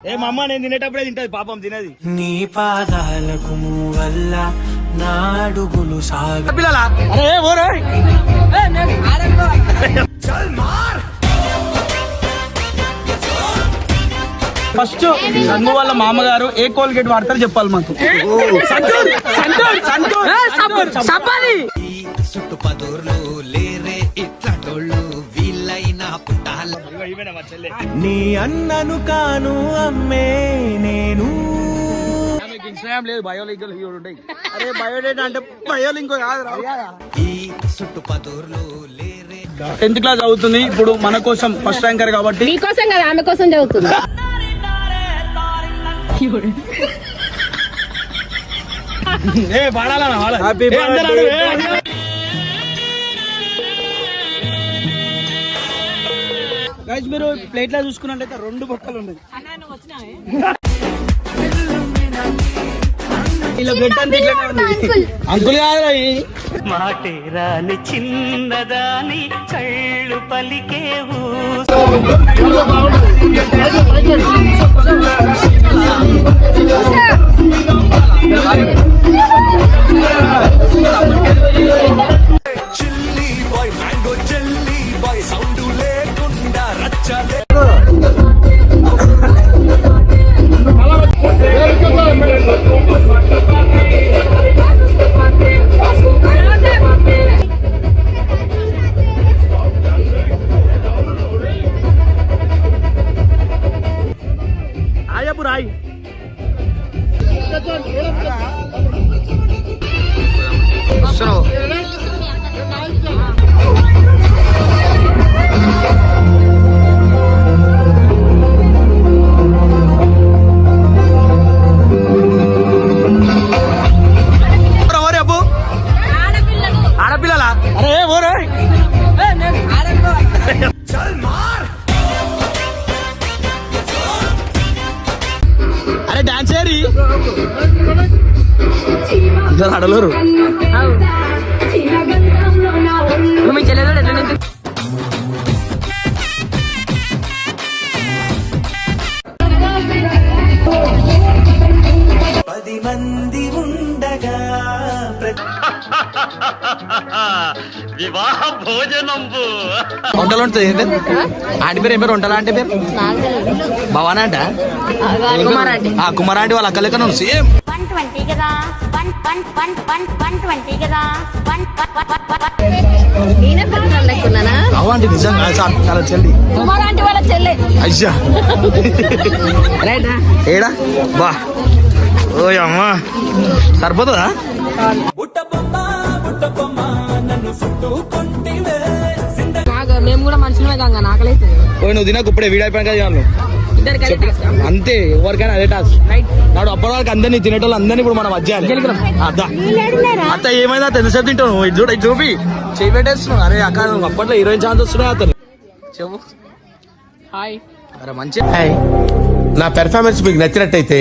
ఏ మా అమ్మ నేను తినేటప్పుడే తింటది పాపం తినది. నీ పాదాలకు వల్ల నా అడుగులు సాగ పిల్లలా? అరే ఓరే ఫస్ట్ సంగు వాళ్ళ మామగారు ఏ కోల్గేట్ వాడతారు చెప్పాలి మాకు. చుట్టుపదూర్లు పుట్టాల. నీ అన్నను కాను అమ్మే నేను. ఇన్స్టాగ్రామ్ లేదు బయోలికల్ హీరో ఉంటాయి అరే బయోడేటా అంటే ఈ చుట్టుపదూర్లు టెన్త్ క్లాస్ అవుతుంది ఇప్పుడు మన కోసం ఫస్ట్ ర్యాంకర్ కాబట్టి. మీకోసం కదా ఆమె కోసం చదువుతుంది. ఏ పాడాలన్నా వాళ్ళ Guys, మీరు ప్లేట్లో చూసుకున్నట్టయితే రెండు బొక్కలు ఉన్నాయి. ఇలా బ్లడ్ అంతా ఇట్లానే ఉంది. అంకుల్ కాదురా. మాటేరాని చిన్నదాని కళ్ళు పలికేవు ఇద్దరు ఆడలేరు. వివాహ భోజనంబు. వంటలు ఉంటుంది ఏం పేరు ఆంటీ పేరు ఏం పేరు? వంటలు ఆంటీ పేరు? భవానా. అంట కుమారాంటి. వాళ్ళ అక్క లెక్కన సేమ్. వన్ ట్వంటీ కదా. One one one one one twenty కదా. వన్ నిజంగా. చాలా చెల్లి. కుమారాంటి వాళ్ళ చెల్లె. అయ్యా. రైటా? ఏడా? బా. ఓ అమ్మా. సరిపోతుందా? మేము కూడా మనుషులమే కాగా నాకలైతే ఓ నువ్వు తినకు ఇప్పుడే ఆ? అంతే ఎవరికైనా అదే టాస్ నాడు అప్పటి వరకు అందరినీ తినేటోళ్ళు అందరినీ ఇప్పుడు మనం వచ్చేయాలి అద్దా అత్త తెలుసు తింటావు నువ్వు? ఇది చూపి. చేయి పెట్టేస్తున్నావు. అరే అక్క నువ్వు అప్పట్లో హీరోయిన్ ఛాన్స్ వస్తున్నాయి అతను చెప్పు. హాయ్ అరే మంచి నా పెర్ఫార్మెన్స్ మీకు నచ్చినట్టయితే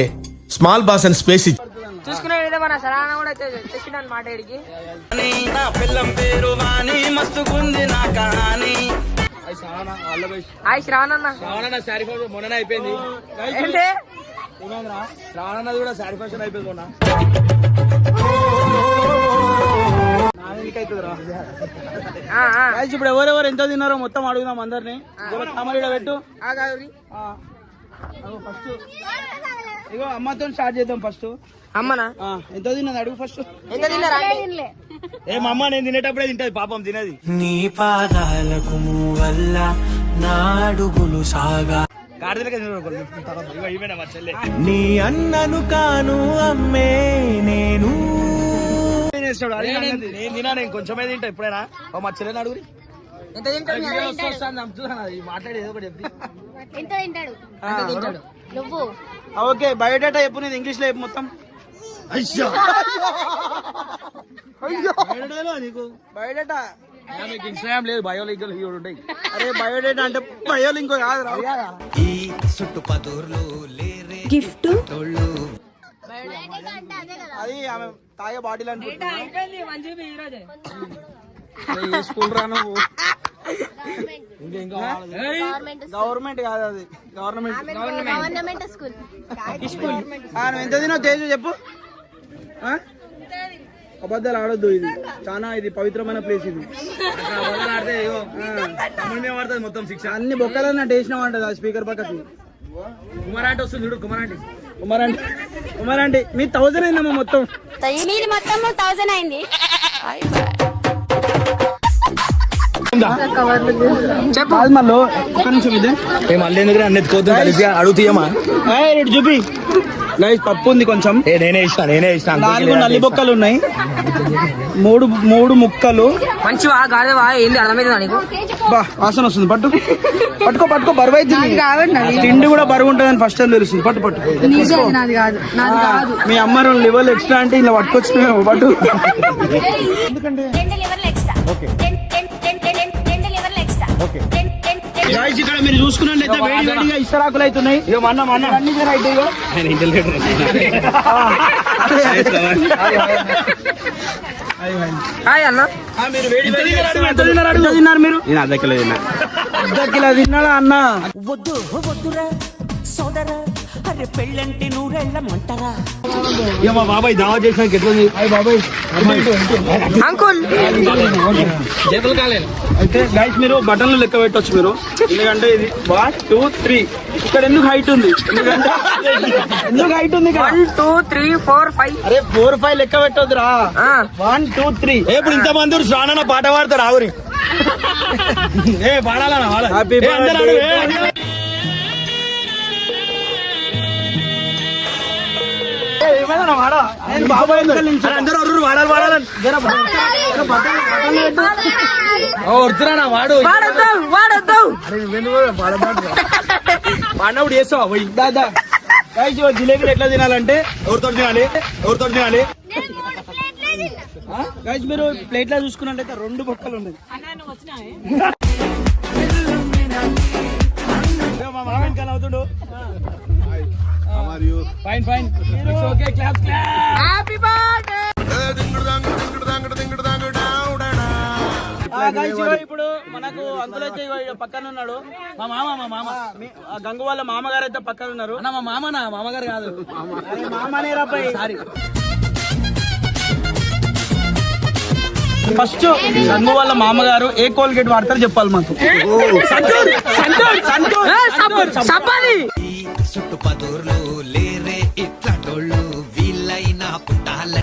స్మాల్ బాస్ అని స్పేస్ ఇచ్చి చూసుకునే విధంగా మన సరాన కూడా తెచ్చిన మాట ఇడికి నా పిల్లం పేరు వాణి మస్తుకుంది నా కహాని హాయ్ శ్రావణ్ శ్రావణ శారీ ఫంక్షన్ మొన్ననే అయిపోయింది. ఏంటి? ఏమైందిరా? శ్రావణ కూడా శారీ ఫంక్షన్ అయిపోయింది మొన్న. ఇప్పుడు ఎవరెవరు ఎంత తిన్నారో మొత్తం అడుగుదాం అందరినీ. పెట్టు. ఫస్ట్. ఇగో అమ్మతో స్టార్ట్ చేద్దాం ఫస్ట్ అమ్మనా? ఎంత తిన్నది అడుగు ఫస్ట్ ఎంత తిన్నారా? ఏ మా అమ్మ నేను తినేటప్పుడే తింటది పాపం తినది. నీ పాదాలకు వల్ల నా అడుగులు సాగా. నీ అన్నను కాను అమ్మే నేను. నేను తినా నేను కొంచెమే తింటా ఎప్పుడైనా. ఓ మా చెల్లెని అడుగురి. ఎంత తింటాడు వీడియో వస్తుంది చంపుతున్నాను అది మాట్లాడి ఏదో ఒకటి చెప్తే ఎంత తింటాడు? ఆ, తింటాడు? నువ్వు. ఓకే బయోడేటా చెప్పు నేను ఇంగ్లీష్లో చెప్పు మొత్తం. అయ్యో. బయోడేటా నీకు. బయోడేటా మీకు ఇన్స్టాగ్రామ్ లేదు ఉంటాయి. అరే బయోడేటా అంటే బయోలు ఇంకో కాదు ఈ చుట్టుపదూర్లు లేరే గిఫ్ట్ తోళ్ళు అది ఆమె తాగే బాటిల్ ఈ రోజే స్కూల్ రా నువ్వు గవర్నమెంట్ కాదు అది. గవర్నమెంట్. గవర్నమెంట్. స్కూల్. నువ్వు ఎంత తినో తేజు చెప్పు. ఆ? అబద్ధాలు ఆడొద్దు ఇది. చాలా ఇది పవిత్రమైన ప్లేస్ ఇది. పడుతుంది మొత్తం శిక్ష. అన్ని బొక్కలన్నా టేసిన అంటది ఆ స్పీకర్ పక్కకి. కుమారాంటి వస్తుంది చూడు కుమారాంటి. కుమారాంటి. కుమారాంటి మీ థౌసండ్ అయిందమ్మా మొత్తం. మీది మొత్తం థౌసండ్ అయింది. కాదు మళ్ళీ ఒక్క నిమిషం ఇదే. మళ్ళీ ఎందుకు అన్ని ఎత్తుకోవద్దు కలిసి అడుగుతాయమ్మా? ఏయ్, ఇటు చూపి. గైస్ పప్పు ఉంది కొంచెం. ఏ నేనే ఇష్టా నేనే ఇష్టా నాలుగు నల్లి బొక్కలు ఉన్నాయి. మూడు మూడు ముక్కలు. మంచివా గాదేవా ఏంది అర్థమైందా నీకు? బా వాసన వస్తుంది. పట్టు. పట్టుకో పట్టుకో బరువు అవుతుంది. తిండి కూడా బరువు ఉంటుందని ఫస్ట్ టైం తెలుస్తుంది. పట్టు పట్టు. నాది కాదు నాది కాదు. మీ అమ్మ రెండు లివర్లు ఎక్స్ట్రా అంటే ఇలా పట్టుకొచ్చినావు పట్టు. రెండు ఎక్స్ట్రా Guys, ఇక్కడ మీరు చూసుకున్నట్లయితే వేడి వేడిగా ఇస్తరాకులు అవుతున్నాయి. ఇక మన మన అన్ని. జర ఇటు ఇగో. హాయ్ అన్న. ఆ, మీరు వేడి వేడిగా ఎంత తిన్నారు అడుగు. ఎంత తిన్నారు మీరు? నేను అద్దెక్కలేదు అర్ధ కిలో తిన్నాడా అన్న? వద్దు వద్దురా సోదరా. అరే పెళ్ళంటే నూరెళ్ళమంటారా ఇక మా బాబాయ్ దావా చేసినాక ఎట్లుంది? బాబాయ్. అంకుల్. అయితే గైస్ మీరు బటన్లు లెక్క పెట్టొచ్చు మీరు. ఎందుకంటే ఇది వన్ టూ త్రీ ఇక్కడ ఎందుకు హైట్ ఉంది? ఎందుకంటే ఎందుకు హైట్ ఉంది? One two three four five అరే ఫోర్ ఫైవ్ లెక్క పెట్టొద్దురా. వన్ టూ త్రీ ఏ ఇప్పుడు ఇంత మంది శ్రావణ పాట పాడతారు ఆవురి ఏ పాడాలన్నా హ్యాపీ వద్దురా వాడు. వాడినప్పుడు చేస్తావా? పోయి దాదా జిలేబీలు ఎట్లా తినాలంటే ఎవరితో తినాలి? ఎవరితో తినాలి? గైస్ మీరు ప్లేట్లో చూసుకున్నట్లయితే రెండు బొక్కలు ఉన్నాయి ఇగో మా మామ వెనకాల అవుతుండు fine fine okay clap clap happy birthday ఇప్పుడు మనకు ఈడ పక్కన ఉన్నాడు మా మామ మా మామ. గంగు వాళ్ళ మామగారు అయితే పక్కన ఉన్నారు అన్న మా మామ నా మామగారు కాదు. మామనే రాబాయ్ సారీ. ఫస్ట్ గంగు వాళ్ళ మామగారు ఏ కోల్గేట్ వాడతారు చెప్పాలి మాకు. సంతూర్ సంతూర్ సంతూర్ సంతూర్. చుట్టుపదూర్లు లేరే ఇట్లాటోళ్ళు వీళ్ళైనా పుట్టాల.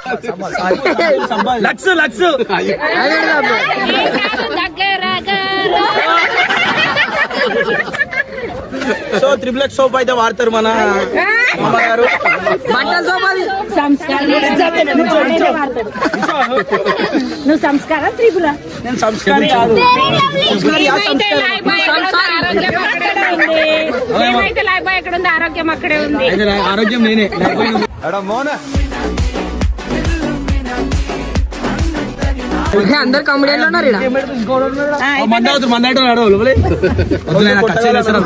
Lux Lux. So triple X soap అయితే వాడతారు మన మామగారు బట్టల నువ్వు సంస్కారం త్రిపుర. నేను సంస్కారి కాదు. ఆరోగ్యం అక్కడే ఉంది. ఖర్చు చేస్తాను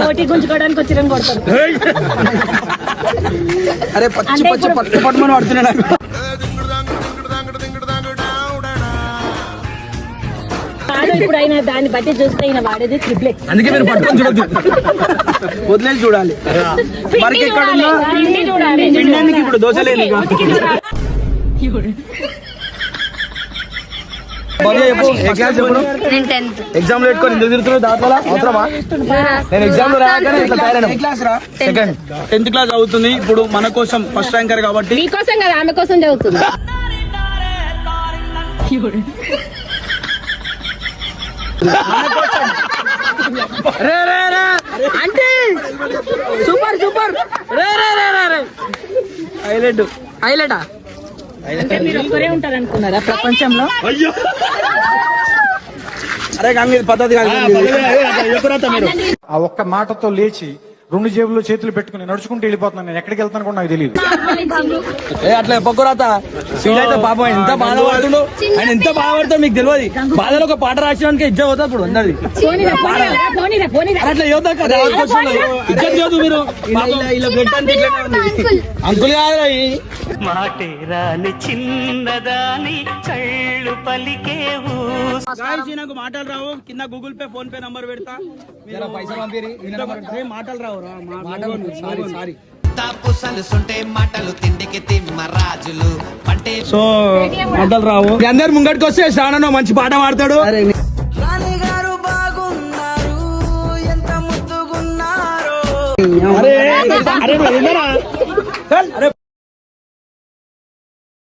పోటీ గుంజుకోవడానికి కొడతారు. అరే పచ్చి పచ్చి పట్టు పట్టుమని పడుతున్నాడు కాదు ఇప్పుడు అయినా దాన్ని బట్టి చూస్తే అయినా వాడేది త్రిప్లెక్స్ అందుకే మీరు పట్టుకొని చూడొద్దు. వదిలేసి చూడాలి. మరికి ఎక్కడ ఉన్నా చూడాలి. తినడానికి ఇప్పుడు దోశ లేదు ఎగ్జామ్ పెట్టుకొని ఎందుకు తిరుగుతున్నావు? దాంట్లో అవసరమా? నేను ఎగ్జామ్లో రాగానే ఇట్లా తయారైన సెకండ్ టెన్త్ క్లాస్ అవుతుంది. ఇప్పుడు మన కోసం ఫస్ట్ ర్యాంకర్ కాబట్టి మీకోసం కదా ఆమె కోసం చదువుతుంది. రే రే రే. అంటే సూపర్ సూపర్. రే రే రే రే రే. హైలైట్ హైలైటా మీరు ఒక్కరే ఉంటారు అనుకున్నారా ప్రపంచంలో అరే కానీ పద్ధతి కాదు ఆ ఒక్క మాటతో లేచి రెండు జేబుల్లో చేతులు పెట్టుకుని నడుచుకుంటూ వెళ్ళిపోతున్నాను. నేను ఎక్కడికి వెళ్తాను కూడా నాకు తెలియదు ఏ అట్లా చెప్పకురాత ఫీల్ అయితే పాపం ఆయన ఎంత బాధపడుతుండో ఆయన ఎంత బాధపడుతుందో మీకు తెలియదు. బాధలో ఒక పాట రాసినానికి ఇజ్జ అవుతుంది ఇప్పుడు అందరి అట్లా యువత కదా ఇజ్జత్ చేయొద్దు మీరు. అంకుల్. కాదు అవి మాటే రాని చిన్నదాని పలికేవు నాకు మాటలు రావు. కింద Google Pay PhonePe number పెడతా. మాటలు రావు. సో మాటలు రావు మీ అందరు ముంగడికి వస్తే శ్రావణ మంచి పాట పాడతాడు రాణిగారు బాగున్నారు ఎంత ముద్దుగున్నారు అరే? అరే